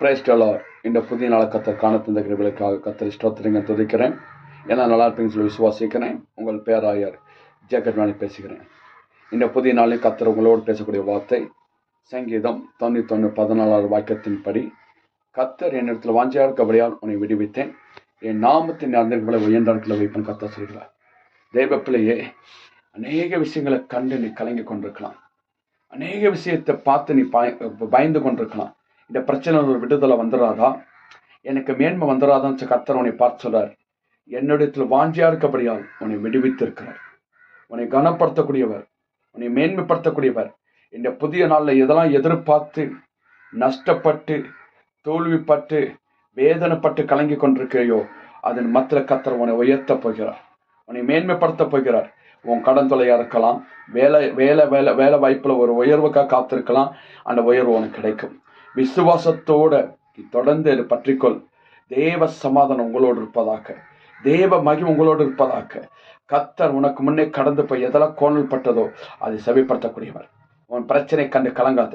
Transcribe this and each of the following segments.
பிரைஸ்டலா இந்த புதிய நாளை கத்தர் காண தந்த கிருபைகளுக்காக கத்தர் ஸ்தோத்திரங்க துதிக்கிறேன். ஏன்னா நல்லா இருப்பீங்கன்னு சொல்லி விசுவாசிக்கிறேன். உங்கள் பேராயர் ஜெகட்வாணி பேசுகிறேன். இந்த புதிய நாளில் கத்தர் உங்களோடு பேசக்கூடிய வார்த்தை சங்கீதம் தொண்ணூத்தொன்று பதினாலாவது வாக்கியத்தின்படி கத்தர் என்னிடத்தில் வாஞ்சியாருக்கபடியால் உன்னை விடுவித்தேன். என் நாமத்தின் அறிஞர்களை உயர்ந்தாட்களை வைப்பேன் கத்தர் சொல்கிறார். தெய்வப்பிள்ளையே அநேக விஷயங்களை கண்டு நீ கலங்கி கொண்டிருக்கலாம். அநேக விஷயத்தை பார்த்து நீ பாய பயந்து கொண்டிருக்கலாம். இந்த பிரச்சனை ஒரு விடுதலை வந்துடாதா எனக்கு மேன்மை வந்துடாதான்னு கத்தர் உன்னை பார்த்து சொல்றார். என்னிடத்தில் வாஞ்சியா இருக்கபடியால் உன்னை விடுவித்திருக்கிறார். உன்னை கனப்படுத்தக்கூடியவர் உன்னை மேன்மைப்படுத்தக்கூடியவர். இந்த புதிய நாளில் எதெல்லாம் எதிர்பார்த்து நஷ்டப்பட்டு தோல்விப்பட்டு வேதனைப்பட்டு கலங்கி கொண்டிருக்கிறையோ அதன் மத்திர கத்தர் உன்னை உயர்த்த போகிறார். உன்னை மேன்மைப்படுத்த போகிறார். உன் கடன் தொலையா இருக்கலாம் வேலை வேலை வேலை வேலை வாய்ப்பில் ஒரு உயர்வுக்காக காத்திருக்கலாம். அந்த உயர்வு உனக்கு கிடைக்கும். விசுவாசத்தோட தொடர்ந்து பற்றிக்கொள். தேவ சமாதானம் உங்களோடு இருப்பதாக. தேவ மகிம் உங்களோடு இருப்பதாக. கத்தர் உனக்கு முன்னே கடந்து போய் எதெல்லாம் கோணல் பட்டதோ அதை செவிப்படுத்தக்கூடியவர். உன் பிரச்சனை கண்டு கலங்காத.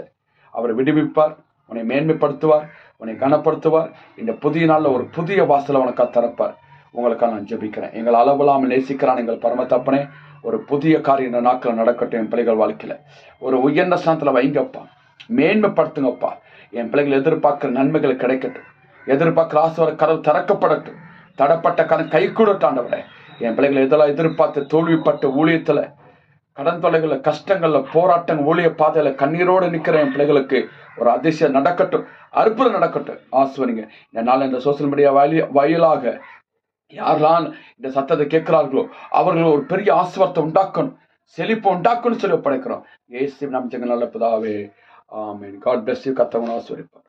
அவர் விடுவிப்பார் உன்னை மேன்மைப்படுத்துவார் உன்னை கனப்படுத்துவார். இந்த புதிய நாளில் ஒரு புதிய வாசலை உனக்கு திறப்பார். உங்களுக்காக நான் ஜெபிக்கிறேன். எங்கள் அளவில்லாமல் நேசிக்கிறான் எங்கள் பரமத்தப்பனே ஒரு புதிய காரியம் இந்த நாட்கள் நடக்கட்டும் என் பிள்ளைகள் வாழ்க்கையில். ஒரு உயர்ந்த ஸ்தானத்தில் வைங்கப்பா. மேன்மைப்படுத்துங்கப்பா. என் பிள்ளைகள் எதிர்பார்க்கிற நன்மைகள் கிடைக்கட்டும். எதிர்பார்க்கிற ஆசுவர கதவு திறக்கப்படட்டும். தடப்பட்ட கடன் கை கூடட்டாண்டவரே என் பிள்ளைகள் எதெல்லாம் எதிர்பார்த்து தோல்விப்பட்ட ஊழியத்தில் கடன் தொலைகள கஷ்டங்களில் போராட்டங்கள் ஊழிய பாதையில் கண்ணீரோடு நிற்கிற என் பிள்ளைகளுக்கு ஒரு அதிசயம் நடக்கட்டும். அற்புதம் நடக்கட்டும். ஆசுவரிங்க இந்த நாள் இந்த சோசியல் மீடியா வழி வாயிலாக யாரெல்லாம் இந்த சத்தத்தை கேட்கிறார்களோ அவர்கள் ஒரு பெரிய ஆசுவரத்தை உண்டாக்கணும். செழிப்பு உண்டாக்கணும்னு சொல்லி படைக்கிறோம் ஏசி நம்பிச்சங்க நல்ல பிதாவே ஆமீன். காட் பிளஸ் யூ கத்தவன் ஆசுவரிப்பார்